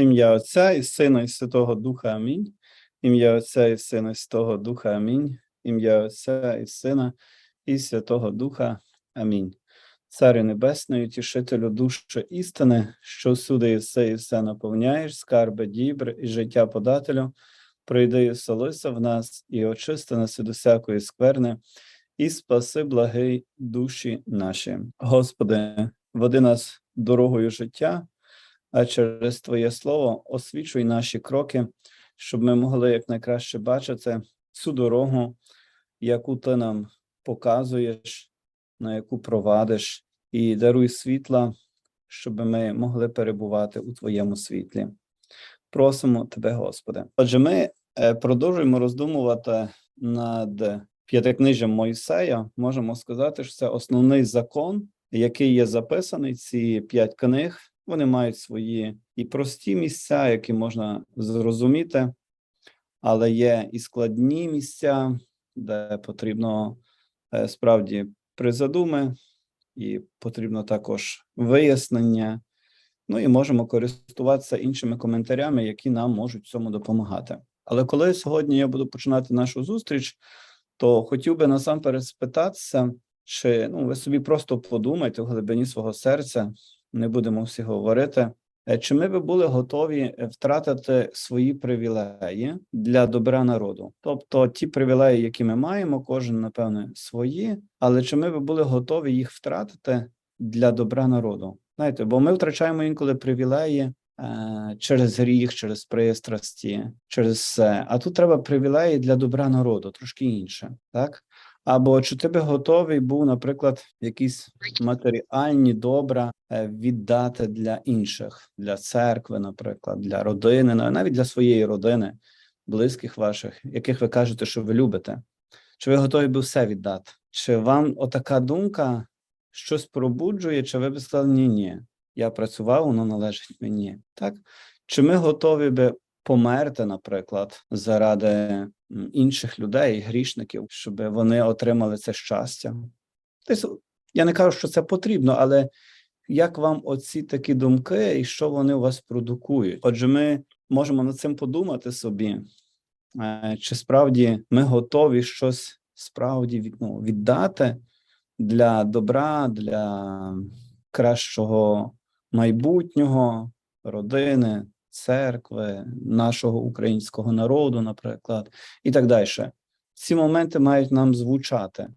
Ім'я Отця і Сина і Святого Духа Амінь. Ім'я Отця і Сина і Святого Духа Амінь. Ім'я Отця і Сина і Святого Духа Амінь. Царю Небесний, утішителю душі істини, що всюди і все і все наповняєш, скарби дібр і життя подателю, прийди і солися в нас, і очисти нас від усякої скверни, і спаси благий душі наші. Господи, води нас дорогою життя, а через Твоє Слово освічуй наші кроки, щоб ми могли якнайкраще бачити цю дорогу, яку Ти нам показуєш, на яку провадиш, і даруй світла, щоб ми могли перебувати у Твоєму світлі. Просимо Тебе, Господи. Отже, ми е, продовжуємо роздумувати над п'ятикнижжям Мойсея. Можемо сказати, що це основний закон, який є записаний. Ці п'ять книг. Вони мають свої і прості місця, які можна зрозуміти, але є і складні місця, де потрібно е, справді призадуми, і потрібно також вияснення. Ну і можемо користуватися іншими коментарями, які нам можуть цьому допомагати. Але коли сьогодні я буду починати нашу зустріч, то хотів би насамперед спитатися, чи ну ви собі просто подумайте в глибині свого серця, не будемо всі говорити. е, Чи ми би були готові е, втратити свої привілеї для добра народу? Тобто ті привілеї, які ми маємо, кожен напевне свої, але чи ми би були готові їх втратити для добра народу? Знаєте, бо ми втрачаємо інколи привілеї е, через гріх, через пристрасті, через все. А тут треба привілеї для добра народу, трошки інше, так? Або чи ти би готовий був, наприклад, якісь матеріальні добра е, віддати для інших, для церкви, наприклад, для родини, навіть для своєї родини, близьких ваших, яких ви кажете, що ви любите? Чи ви готові би все віддати? Чи вам отака думка щось пробуджує, чи ви б сказали, ні, ні, я працював, воно належить мені. Так? Чи ми готові би померти, наприклад, заради інших людей, грішників, щоб вони отримали це щастя? Тобто, я не кажу, що це потрібно, але як вам оці такі думки і що вони у вас продукують? Отже, ми можемо над цим подумати собі, е, чи справді ми готові щось справді ну, віддати для добра, для кращого майбутнього, родини, церкви, нашого українського народу, наприклад, і так далі. Ці моменти мають нам звучати.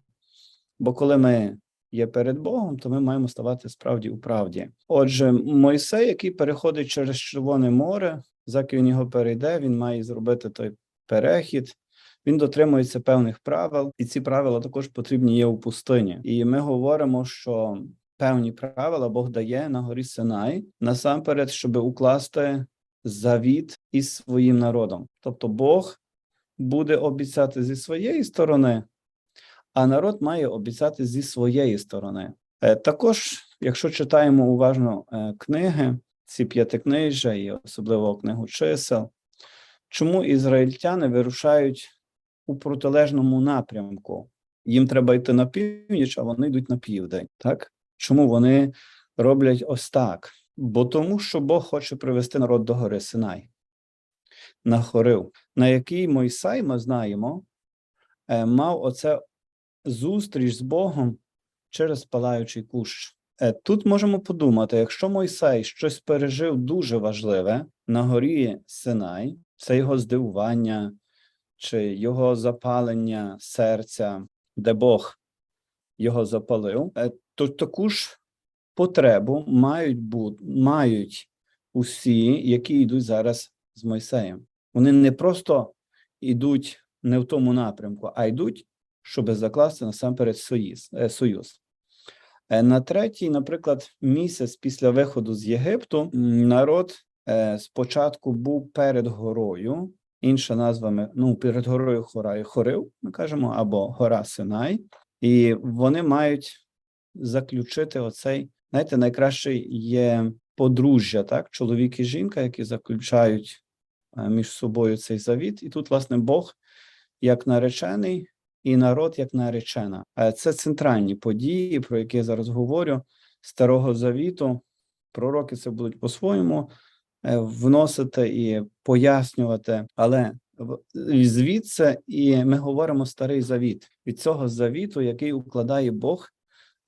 Бо коли ми є перед Богом, то ми маємо ставати справді у правді. Отже, Мойсей, який переходить через Червоне море, заки він його перейде, він має зробити той перехід. Він дотримується певних правил, і ці правила також потрібні є у пустині. І ми говоримо, що певні правила Бог дає на горі Синай насамперед, щоб укласти завіт із своїм народом. Тобто Бог буде обіцяти зі своєї сторони, а народ має обіцяти зі своєї сторони. Е, Також, якщо читаємо уважно е, книги, ці п'ятикнижжя і особливо книгу чисел, чому ізраїльтяни вирушають у протилежному напрямку? Їм треба йти на північ, а вони йдуть на південь. Так чому вони роблять ось так? Бо тому, що Бог хоче привести народ до гори Синай, на Хорив, на який Мойсей, ми знаємо, е, мав оце зустріч з Богом через палаючий кущ. Е, Тут можемо подумати, якщо Мойсей щось пережив дуже важливе на горі Синай, це його здивування чи його запалення серця, де Бог його запалив, е, то таку ж потребу мають бути, мають усі, які йдуть зараз з Мойсеєм. Вони не просто йдуть не в тому напрямку, а йдуть, щоб закласти насамперед союз. е, союз. Е, На третій, наприклад, місяць після виходу з Єгипту народ е, спочатку був перед горою, інша назва ну, перед горою Хораю Хорив, ми кажемо, або гора Синай, і вони мають заключити оцей, знаєте, найкращий є подружжя, так, чоловік і жінка, які заключають е, між собою цей завіт. І тут, власне, Бог як наречений і народ як наречена. Це центральні події, про які я зараз говорю, Старого Завіту. Пророки це будуть по-своєму е, вносити і пояснювати, але звідси і ми говоримо старий завіт від цього завіту, який укладає Бог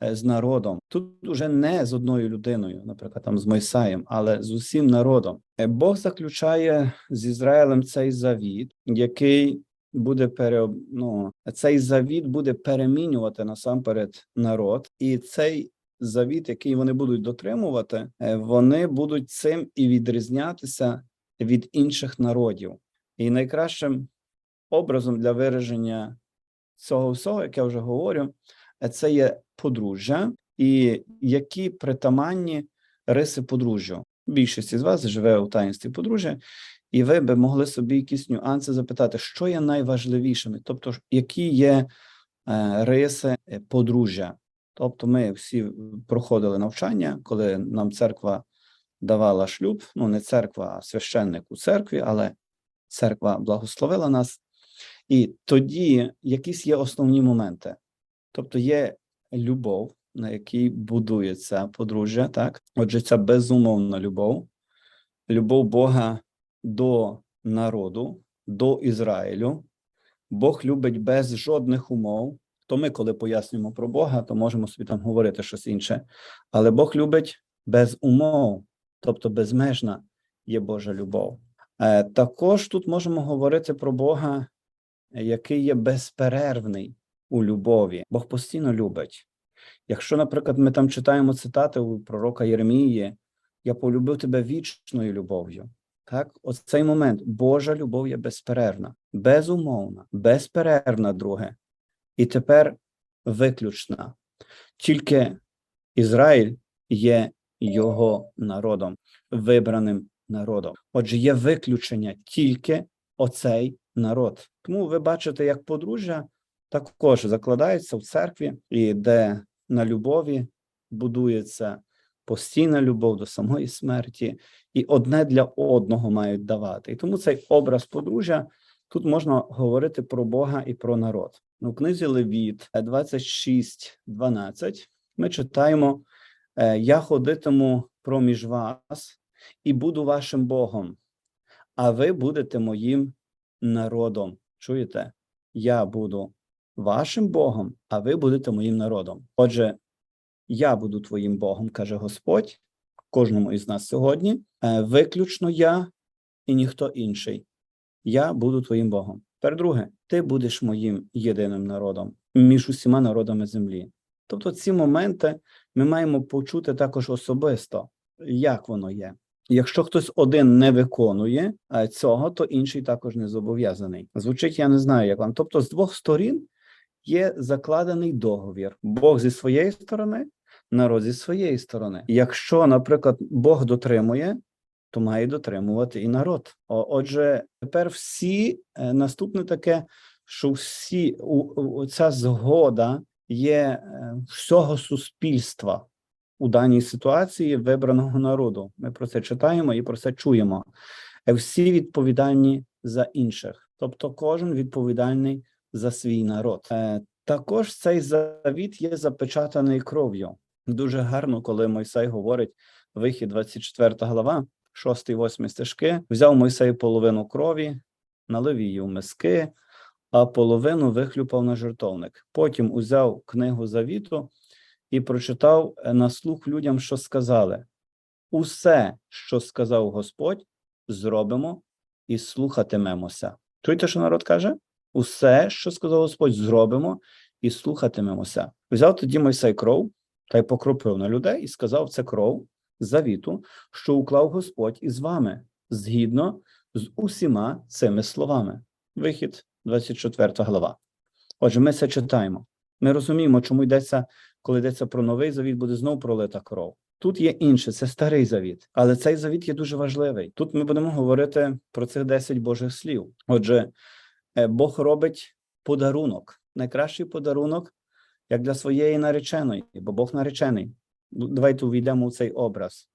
з народом. Тут уже не з одною людиною, наприклад, там з Мойсаєм, але з усім народом. Е, Бог заключає з Ізраїлем цей завіт, який буде пере, ну, цей завіт буде перемінювати насамперед народ, і цей завіт, який вони будуть дотримувати, е, вони будуть цим і відрізнятися від інших народів. І найкращим образом для вираження цього всього, як я вже говорю, е, це є подружжя, і які притаманні риси подружжя. Більшість із вас живе у таїнстві подружжя, і ви би могли собі якісь нюанси запитати, що є найважливішими, тобто, які є е, риси подружжя. Тобто, ми всі проходили навчання, коли нам церква давала шлюб, ну не церква, а священник у церкві, але церква благословила нас. І тоді якісь є основні моменти. Тобто є любов, на якій будується подружжя, так? Отже, ця безумовна любов, любов Бога до народу, до Ізраїлю. Бог любить без жодних умов. То ми, коли пояснюємо про Бога, то можемо собі там говорити щось інше. Але Бог любить без умов, тобто безмежна є Божа любов. Е, Також тут можемо говорити про Бога, який є безперервний у любові. Бог постійно любить. Якщо, наприклад, ми там читаємо цитати у пророка Єремії, я полюбив тебе вічною любов'ю. Так, ось цей момент Божа любов є безперервна, безумовна, безперервна, друге, і тепер виключна. Тільки Ізраїль є його народом, вибраним народом. Отже, є виключення тільки оцей народ. Тому ви бачите, як подружжя також закладається в церкві, і де на любові будується постійна любов до самої смерті, і одне для одного мають давати. І тому цей образ подружжя тут можна говорити про Бога і про народ. У книзі Левіт 26.12 ми читаємо: е, Я ходитиму проміж вас і буду вашим Богом, а ви будете моїм народом. Чуєте? Я буду вашим Богом, а ви будете моїм народом. Отже, я буду твоїм Богом, каже Господь, кожному із нас сьогодні. Е, Виключно я і ніхто інший. Я буду твоїм Богом. Тепер друге, ти будеш моїм єдиним народом між усіма народами землі. Тобто ці моменти ми маємо почути також особисто, як воно є. Якщо хтось один не виконує е, цього, то інший також не зобов'язаний. Звучить, я не знаю, як вам. Тобто, з двох сторін є закладений договір. Бог зі своєї сторони, народ зі своєї сторони. Якщо, наприклад, Бог дотримує, то має дотримувати і народ. Отже, тепер всі е, наступне таке, що всі ця згода є е, всього суспільства у даній ситуації вибраного народу. Ми про це читаємо і про це чуємо. Е, Всі відповідальні за інших, тобто кожен відповідальний за свій народ. Е, Також цей завіт є запечатаний кров'ю. Дуже гарно, коли Мойсей говорить вихід 24 глава, 6-8 стежки. Взяв Мойсей половину крові, налив її в миски, а половину вихлюпав на жертовник. Потім узяв книгу завіту і прочитав на слух людям, що сказали: усе, що сказав Господь, зробимо і слухатимемося. Чуєте, що народ каже? Усе, що сказав Господь, зробимо і слухатимемося. Взяв тоді Мойсей кров та й покропив на людей і сказав: це кров завіту, що уклав Господь із вами, згідно з усіма цими словами. Вихід, 24 глава. Отже, ми це читаємо. Ми розуміємо, чому йдеться, коли йдеться про новий завіт, буде знову пролита кров. Тут є інше, це старий завіт, але цей завіт є дуже важливий. Тут ми будемо говорити про цих 10 Божих слів. Отже, Бог робить подарунок, найкращий подарунок, як для своєї нареченої, бо Бог наречений. Ну, Давайте увійдемо у цей образ.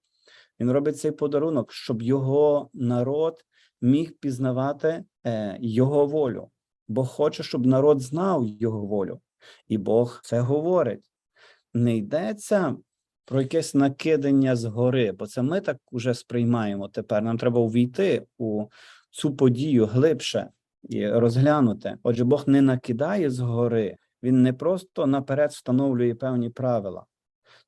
Він робить цей подарунок, щоб його народ міг пізнавати е, його волю. Бог хоче, щоб народ знав його волю. І Бог це говорить. Не йдеться про якесь накидання згори, бо це ми так уже сприймаємо тепер. Нам треба увійти у цю подію глибше і розглянути. Отже, Бог не накидає згори, він не просто наперед встановлює певні правила.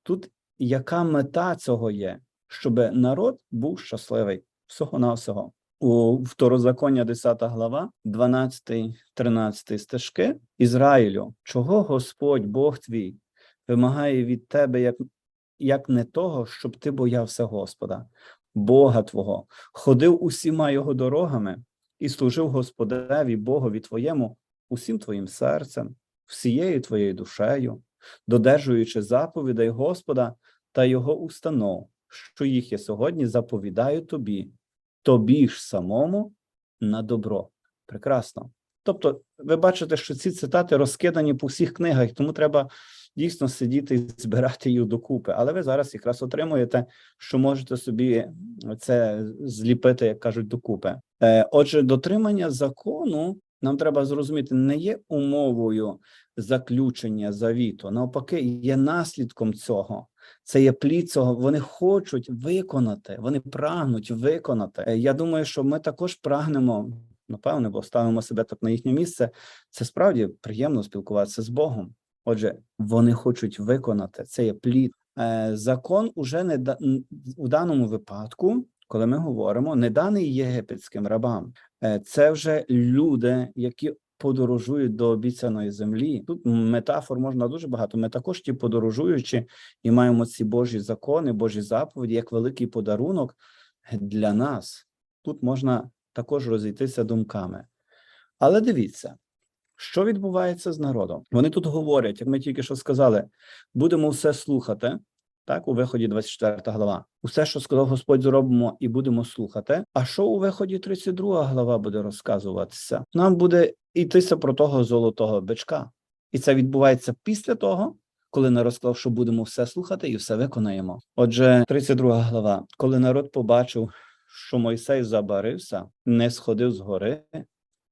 Тут яка мета цього є, щоб народ був щасливий всього навсього у второзаконня 10 глава, 12-13 стежки Ізраїлю, чого Господь Бог твій вимагає від тебе, як, як не того, щоб ти боявся Господа, Бога Твого, ходив усіма його дорогами і служив Господеві Богові твоєму усім твоїм серцем, всією твоєю душею, додержуючи заповідей Господа та його установ, що їх я сьогодні заповідаю тобі, тобі ж самому на добро. Прекрасно. Тобто, ви бачите, що ці цитати розкидані по всіх книгах, тому треба дійсно сидіти і збирати їх докупи. Але ви зараз якраз отримуєте, що можете собі це зліпити, як кажуть, докупи. Е, Отже, дотримання закону нам треба зрозуміти, не є умовою заключення завіту, навпаки, є наслідком цього. Це є плід цього. Вони хочуть виконати, вони прагнуть виконати. Е, Я думаю, що ми також прагнемо, напевне, бо ставимо себе так на їхнє місце. Це справді приємно спілкуватися з Богом. Отже, вони хочуть виконати це є плід. Е, Закон уже не да у даному випадку, коли ми говоримо, не даний єгипетським рабам. Е, Це вже люди, які подорожують до обіцяної землі. Тут метафор можна дуже багато. Ми також ті подорожуючи і маємо ці Божі закони, Божі заповіді як великий подарунок для нас. Тут можна також розійтися думками. Але дивіться, що відбувається з народом. Вони тут говорять, як ми тільки що сказали, будемо все слухати. Так, у виході 24 глава. Усе, що сказав Господь, зробимо і будемо слухати. А що у виході 32 глава буде розказуватися? Нам буде йтися про того золотого бичка. І це відбувається після того, коли народ сказав, що будемо все слухати і все виконаємо. Отже, 32 глава. Коли народ побачив, що Мойсей забарився, не сходив з гори,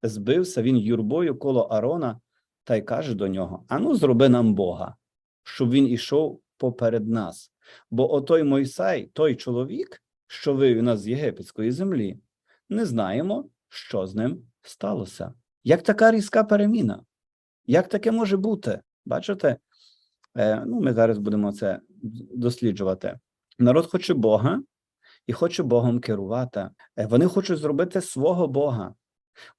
збився він юрбою коло Арона та й каже до нього: Ану, зроби нам Бога, щоб він ішов поперед нас. Бо отой Мойсей, той чоловік, що вивів нас з єгипетської землі, не знаємо, що з ним сталося. Як така різка переміна? Як таке може бути? Бачите? Е, ну, ми зараз будемо це досліджувати. Народ хоче Бога і хоче Богом керувати. Е, Вони хочуть зробити свого Бога.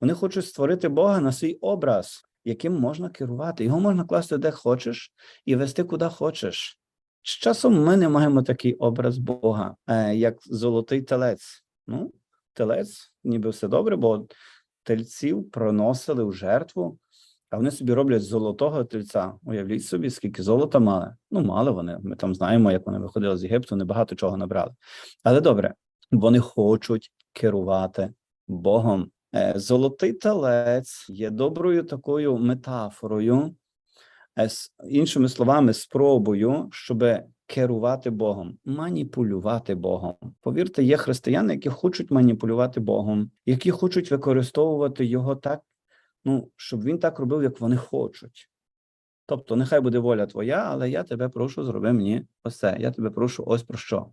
Вони хочуть створити Бога на свій образ, яким можна керувати. Його можна класти де хочеш і вести куди хочеш. З часом ми не маємо такий образ Бога, е, як золотий телець. Ну, телець, ніби все добре, бо тельців проносили в жертву, а вони собі роблять золотого тельця. Уявіть собі, скільки золота мали. Ну, мали вони. Ми там знаємо, як вони виходили з Єгипту, небагато чого набрали. Але добре, вони хочуть керувати Богом. Е, Золотий телець є доброю такою метафорою, е, іншими словами, спробою, щоб керувати Богом, маніпулювати Богом. Повірте, є християни, які хочуть маніпулювати Богом, які хочуть використовувати його так, ну, щоб він так робив, як вони хочуть. Тобто, нехай буде воля твоя, але я тебе прошу, зроби мені ось це. Я тебе прошу ось про що.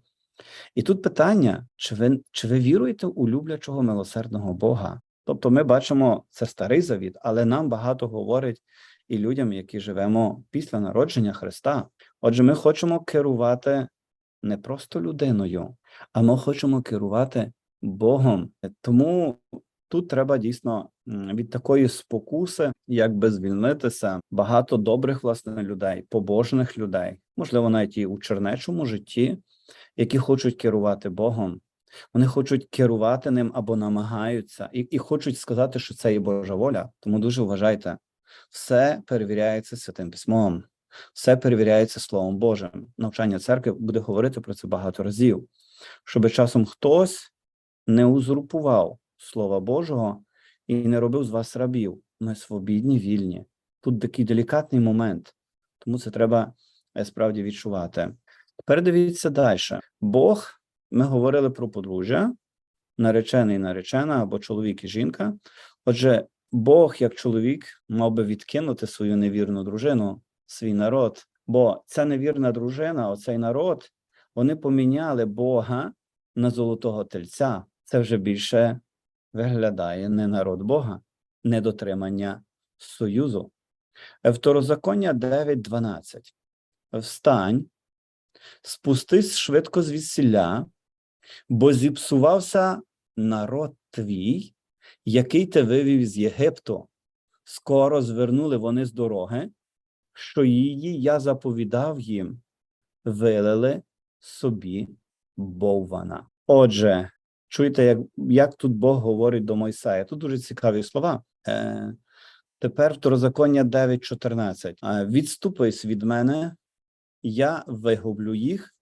І тут питання: чи ви, чи ви віруєте у люблячого милосердного Бога? Тобто, ми бачимо це старий завіт, але нам багато говорить і людям, які живемо після народження Христа. Отже, ми хочемо керувати не просто людиною, а ми хочемо керувати Богом. Тому тут треба дійсно від такої спокуси, якби звільнитися. Багато добрих власне людей, побожних людей, можливо, навіть і у чернечому житті, які хочуть керувати Богом. Вони хочуть керувати ним або намагаються, і, і хочуть сказати, що це є Божа воля. Тому дуже вважайте, все перевіряється святим письмом, все перевіряється Словом Божим. Навчання церкви буде говорити про це багато разів, щоб часом хтось не узурпував Слова Божого і не робив з вас рабів. Ми свобідні, вільні. Тут такий делікатний момент, тому це треба е, справді відчувати. Тепер дивіться далі. Бог, ми говорили про подружжя, наречений наречена або чоловік і жінка. Отже, Бог, як чоловік, мав би відкинути свою невірну дружину, свій народ, Бо ця невірна дружина, оцей народ, вони поміняли Бога на золотого тельця. Це вже більше виглядає не народ Бога, недотримання союзу. Е, Второзаконня 9.12. Встань, спустись швидко звідсіля, бо зіпсувався народ твій, який ти вивів з Єгипту. Скоро звернули вони з дороги, що її я заповідав їм, вилили собі боввана. Отже, чуєте, як, як тут Бог говорить до Мойсея? Тут дуже цікаві слова. Е, тепер второзаконня 9.14. Е, Відступись від мене, я вигублю їх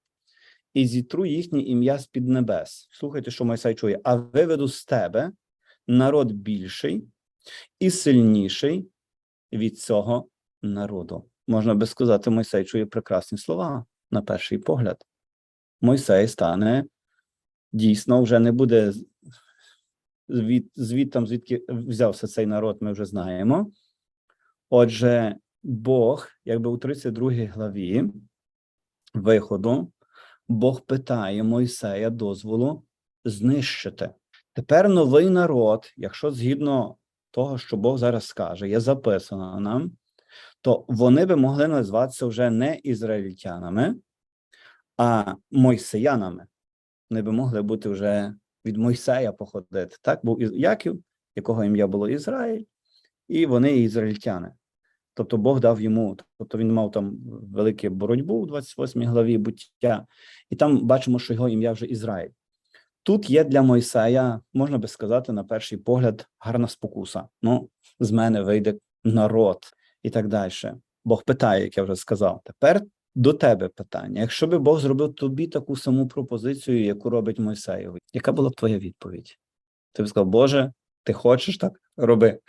і зітру їхнє ім'я з-під небес. Слухайте, що Мойсей чує. А виведу з тебе народ більший і сильніший від цього народу. Можна би сказати, Мойсей чує прекрасні слова на перший погляд. Мойсей стане дійсно вже не буде з- звід, звідтам, звідки взявся цей народ, ми вже знаємо. Отже, Бог, якби у 32 главі виходу, Бог питає Мойсея дозволу знищити. Тепер новий народ, якщо згідно того, що Бог зараз скаже, є записано нам, то вони би могли назватися вже не ізраїльтянами, а мойсеянами. Вони би могли бути вже від Мойсея походити. Так, був Яків, якого ім'я було Ізраїль, і вони ізраїльтяни. Тобто Бог дав йому, тобто він мав там велику боротьбу у 28 главі буття, і там бачимо, що його ім'я вже Ізраїль. Тут є для Мойсея, можна би сказати, на перший погляд, гарна спокуса. Ну, з мене вийде народ і так далі. Бог питає, як я вже сказав. Тепер до тебе питання. Якщо би Бог зробив тобі таку саму пропозицію, яку робить Мойсеєві, яка була б твоя відповідь? Ти б сказав, Боже, ти хочеш так? Роби.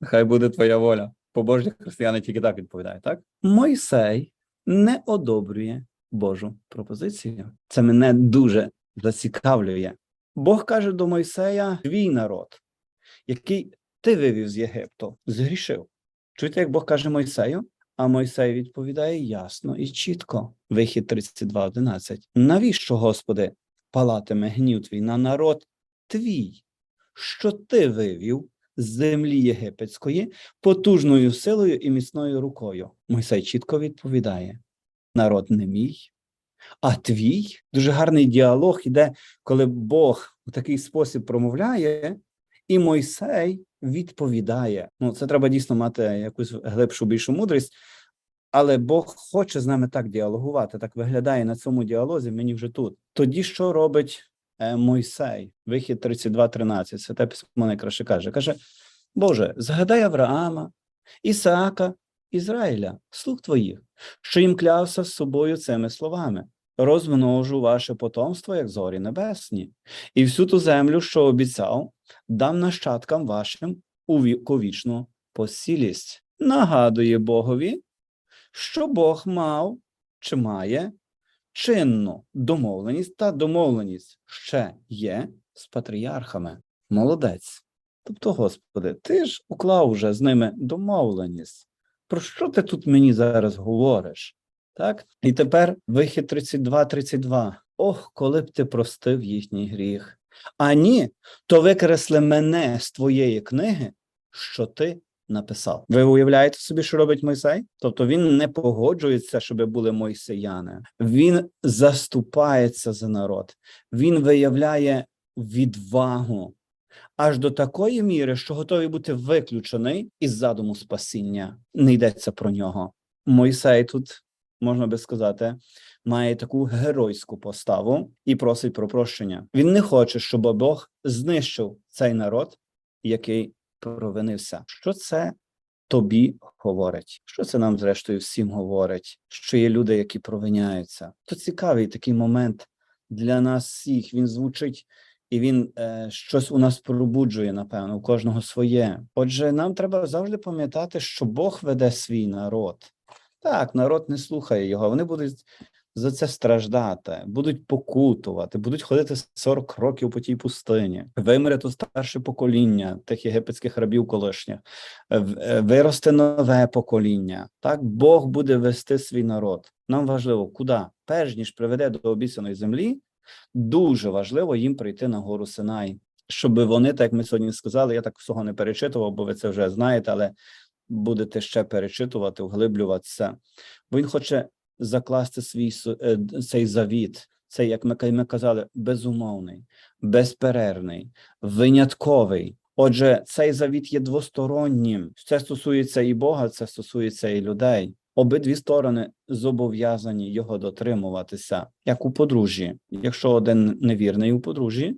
Нехай буде твоя воля. Побожні християни тільки так відповідають, так? Мойсей не одобрює Божу пропозицію. Це мене дуже зацікавлює. Бог каже до Мойсея: твій народ, який ти вивів з Єгипту, згрішив. Чуєте, як Бог каже Мойсею? А Мойсей відповідає ясно і чітко. Вихід 32.11. Навіщо, Господи, палатиме гнів твій на народ твій, що ти вивів землі єгипетської потужною силою і міцною рукою? Мойсей чітко відповідає: народ не мій, а твій. Дуже гарний діалог іде, коли Бог у такий спосіб промовляє, і Мойсей відповідає. Ну, це треба дійсно мати якусь глибшу більшу мудрість. Але Бог хоче з нами так діалогувати, так виглядає на цьому діалозі мені вже тут. Тоді що робить Мойсей? Вихід 32.13. Святе письмо найкраще каже: каже: Боже, згадай Авраама, Ісаака, Ізраїля, слуг твоїх, що їм клявся з собою цими словами: розмножу ваше потомство, як зорі небесні, і всю ту землю, що обіцяв, дам нащадкам вашим у віковічну посілість. Нагадує Богові, що Бог мав чи має чинну домовленість, та домовленість ще є з патріархами. Молодець. Тобто, Господи, ти ж уклав уже з ними домовленість. Про що ти тут мені зараз говориш? Так? І тепер вихід 32-32. Ох, коли б ти простив їхній гріх. А ні, то викресли мене з твоєї книги, що ти написав. Ви уявляєте собі, що робить Мойсей? Тобто він не погоджується, щоб були мойсеяни. Він заступається за народ, він виявляє відвагу аж до такої міри, що готовий бути виключений із задуму спасіння. Не йдеться про нього. Мойсей тут, можна би сказати, має таку геройську поставу і просить про прощення. Він не хоче, щоб Бог знищив цей народ, який провинився. Що це тобі говорить? Що це нам, зрештою, всім говорить? Що є люди, які провиняються? То цікавий такий момент для нас всіх. Він звучить. І він е, щось у нас пробуджує, напевно, у кожного своє. Отже, нам треба завжди пам'ятати, що Бог веде свій народ. Так, народ не слухає його. Вони будуть за це страждати, будуть покутувати, будуть ходити 40 років по тій пустині, вимре то старше покоління тих єгипетських рабів колишніх, е, виросте нове покоління. Так Бог буде вести свій народ. Нам важливо, куди, перш ніж приведе до обіцяної землі, дуже важливо їм прийти на гору Синай, щоб вони, так як ми сьогодні сказали, я так всього не перечитував, бо ви це вже знаєте, але будете ще перечитувати, вглиблюватися. Бо він хоче закласти свій е, цей завіт, цей, як ми, ми казали, безумовний, безперервний, винятковий. Отже, цей завіт є двостороннім. Це стосується і Бога, це стосується і людей. Обидві сторони зобов'язані його дотримуватися, як у подружжі. Якщо один невірний у подружжі,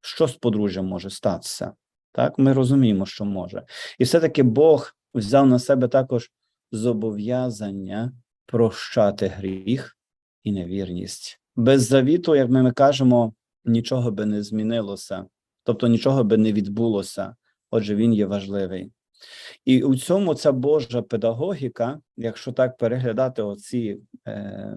що з подружжям може статися? Так, ми розуміємо, що може. І все-таки Бог взяв на себе також зобов'язання прощати гріх і невірність. Без завіту, як ми, ми кажемо, нічого би не змінилося, тобто нічого би не відбулося. Отже, він є важливий. І у цьому ця Божа педагогіка, якщо так переглядати оці е,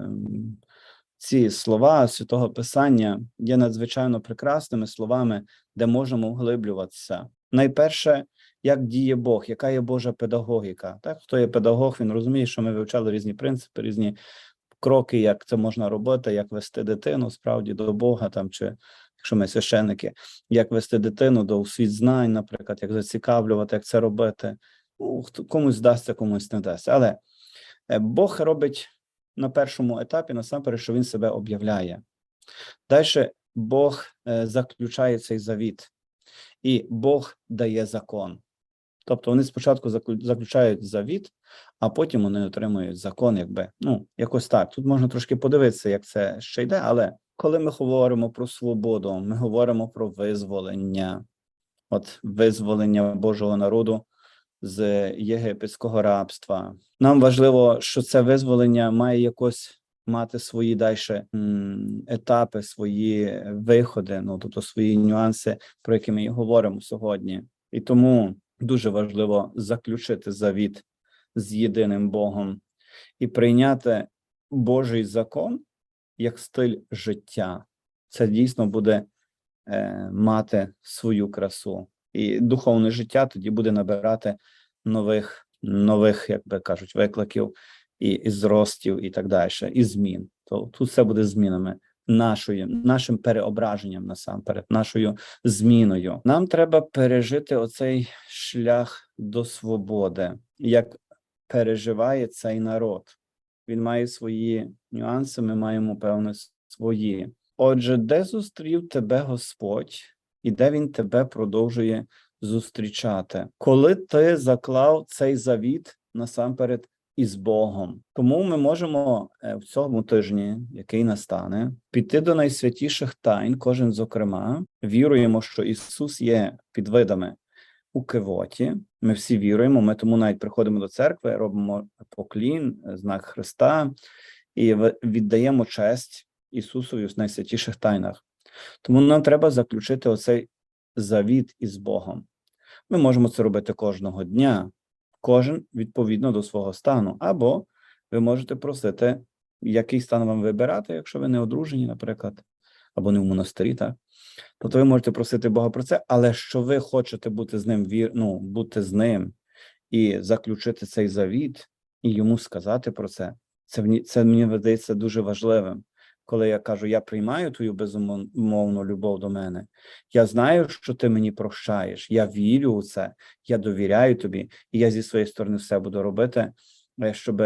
ці слова святого Писання, є надзвичайно прекрасними словами, де можемо вглиблюватися. Найперше, як діє Бог, яка є Божа педагогіка. Так, хто є педагог, він розуміє, що ми вивчали різні принципи, різні кроки, як це можна робити, як вести дитину справді до Бога, там чи якщо ми священники, як вести дитину до світ знань, наприклад, як зацікавлювати, як це робити. Ну, комусь вдасться, комусь не вдасться. Але е, Бог робить на першому етапі насамперед, що він себе об'являє. Далі Бог е, заключає цей завіт, і Бог дає закон. Тобто вони спочатку заклю- заключають завіт, а потім вони отримують закон, якби ну якось так. Тут можна трошки подивитися, як це ще йде. Але коли ми говоримо про свободу, ми говоримо про визволення, от визволення Божого народу з єгипетського рабства. Нам важливо, що це визволення має якось мати свої далі етапи, свої виходи, ну тобто свої нюанси, про які ми і говоримо сьогодні. І тому дуже важливо заключити завіт з єдиним Богом і прийняти Божий закон як стиль життя. Це дійсно буде е, мати свою красу. І духовне життя тоді буде набирати нових, нових, як би кажуть, викликів і, і зростів, і так далі, і змін. То тут все буде змінами нашою, нашим переображенням насамперед, нашою зміною. Нам треба пережити оцей шлях до свободи, як переживає цей народ. Він має свої нюанси, ми маємо певне свої. Отже, де зустрів тебе Господь, і де він тебе продовжує зустрічати, коли ти заклав цей завіт насамперед із Богом. Тому ми можемо е, в цьому тижні, який настане, піти до найсвятіших тайн, кожен зокрема, віруємо, що Ісус є під видами у кивоті. Ми всі віруємо. Ми тому навіть приходимо до церкви, робимо поклін, е, знак Христа і віддаємо честь Ісусові в найсвятіших тайнах. Тому нам треба заключити оцей завіт із Богом. Ми можемо це робити кожного дня, кожен відповідно до свого стану. Або ви можете просити, який стан вам вибирати, якщо ви не одружені, наприклад, або не в монастирі, так? Тобто ви можете просити Бога про це, але що ви хочете бути з ним вір, ну, бути з ним і заключити цей завіт, і йому сказати про це, це, це мені видається дуже важливим. Коли я кажу, я приймаю твою безумовну любов до мене, я знаю, що ти мені прощаєш, я вірю у це, я довіряю тобі, і я зі своєї сторони все буду робити, щоб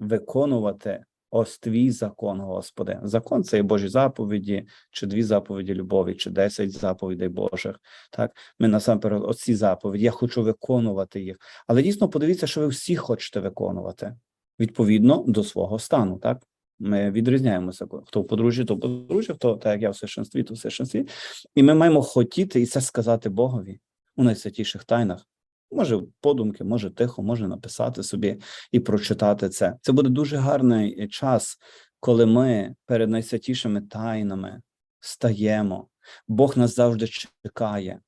виконувати ось твій закон, Господи. Закон це є Божі заповіді, чи дві заповіді любові, чи десять заповідей Божих. Так, ми насамперед оці заповіді. Я хочу виконувати їх. Але дійсно подивіться, що ви всі хочете виконувати відповідно до свого стану. Так, ми відрізняємося. Хто в подружжі, то в подружжі, хто так як я в священстві, то в священстві. І ми маємо хотіти і це сказати Богові у найсвятіших тайнах. Може, подумки, може тихо, може написати собі і прочитати це. Це буде дуже гарний час, коли ми перед найсвятішими тайнами стаємо. Бог нас завжди чекає.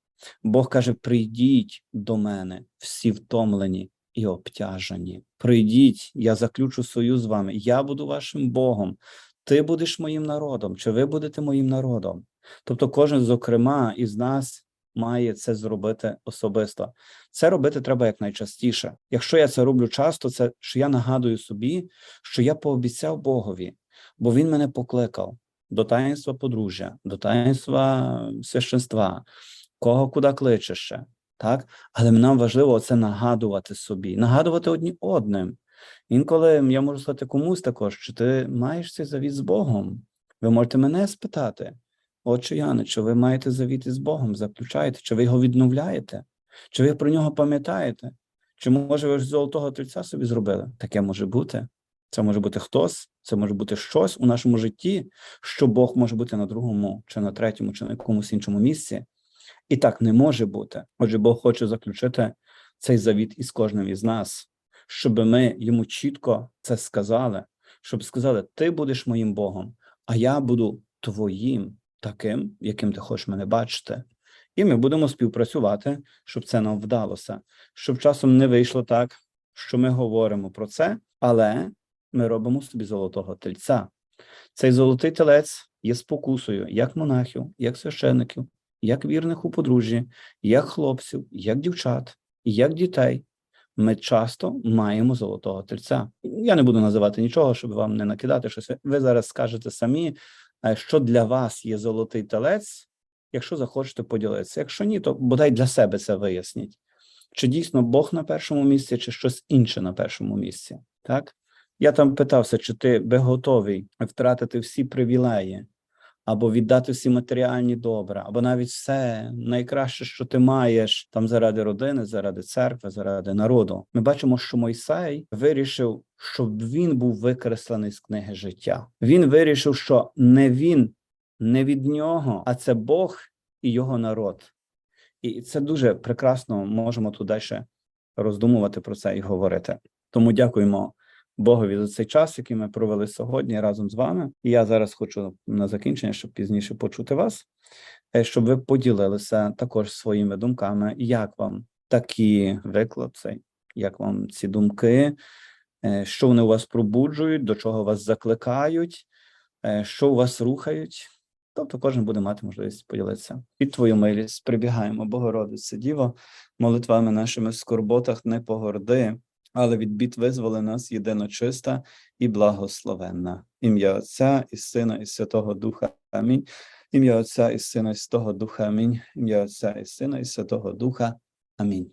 Бог каже: прийдіть до мене, всі втомлені і обтяжені. Прийдіть, я заключу союз з вами. Я буду вашим Богом. ти будеш моїм народом, чи ви будете моїм народом. Тобто, кожен, зокрема, із нас має це зробити особисто. Це робити треба якнайчастіше. Якщо я це роблю часто, це що я нагадую собі, що я пообіцяв Богові, бо Він мене покликав до таїнства подружжя, до таїнства священства, кого куди кличе ще. Так, але нам важливо це нагадувати собі, нагадувати одні одним. Інколи я можу сказати комусь також, чи ти маєш цей завіт з Богом? Ви можете мене спитати, отче Яне, чи ви маєте завіт із Богом, заключаєте, чи ви його відновляєте, чи ви про нього пам'ятаєте? Чи може ви ж золотого тельця собі зробили? Таке може бути. Це може бути хтось, це може бути щось у нашому житті, що Бог може бути на другому, чи на третьому, чи на якомусь іншому місці. І так не може бути. Отже, Бог хоче заключити цей завіт із кожним із нас, щоб ми йому чітко це сказали, щоб сказали: Ти будеш моїм Богом, а я буду твоїм, таким, яким ти хочеш мене бачити. І ми будемо співпрацювати, щоб це нам вдалося, щоб часом не вийшло так, що ми говоримо про це, але ми робимо собі золотого тельця. Цей золотий телець є спокусою як монахів, як священників, як вірних у подружжі, як хлопців, як дівчат, як дітей. Ми часто маємо золотого тельця. Я не буду називати нічого, щоб вам не накидати щось. Ви зараз скажете самі, е, що для вас є золотий телець, якщо захочете поділитися. Якщо ні, то бодай для себе це виясніть. Чи дійсно Бог на першому місці, чи щось інше на першому місці? Так? Я там питався, чи ти би готовий втратити всі привілеї, або віддати всі матеріальні добра, або навіть все найкраще, що ти маєш там заради родини, заради церкви, заради народу. Ми бачимо, що Мойсей вирішив, щоб він був викреслений з книги життя. Він вирішив, що не він, не від нього, а це Бог і його народ. І це дуже прекрасно. Можемо тут далі роздумувати про це і говорити. Тому дякуємо. Богові за цей час, який ми провели сьогодні разом з вами. І я зараз хочу на закінчення, щоб пізніше почути вас, е, щоб ви поділилися також своїми думками, як вам такі виклади, як вам ці думки, е, що вони у вас пробуджують, до чого вас закликають, е, що у вас рухають. Тобто кожен буде мати можливість поділитися. Під твою милість прибігаємо, Богородице Діво, молитвами нашими в скорботах не погорди але від бід визволи нас єдино чиста і благословенна. Ім'я Отця і Сина, і Святого Духа. Амінь. Ім'я Отця і Сина, і Святого Духа. Амінь. Ім'я Отця і Сина, і Святого Духа. Амінь.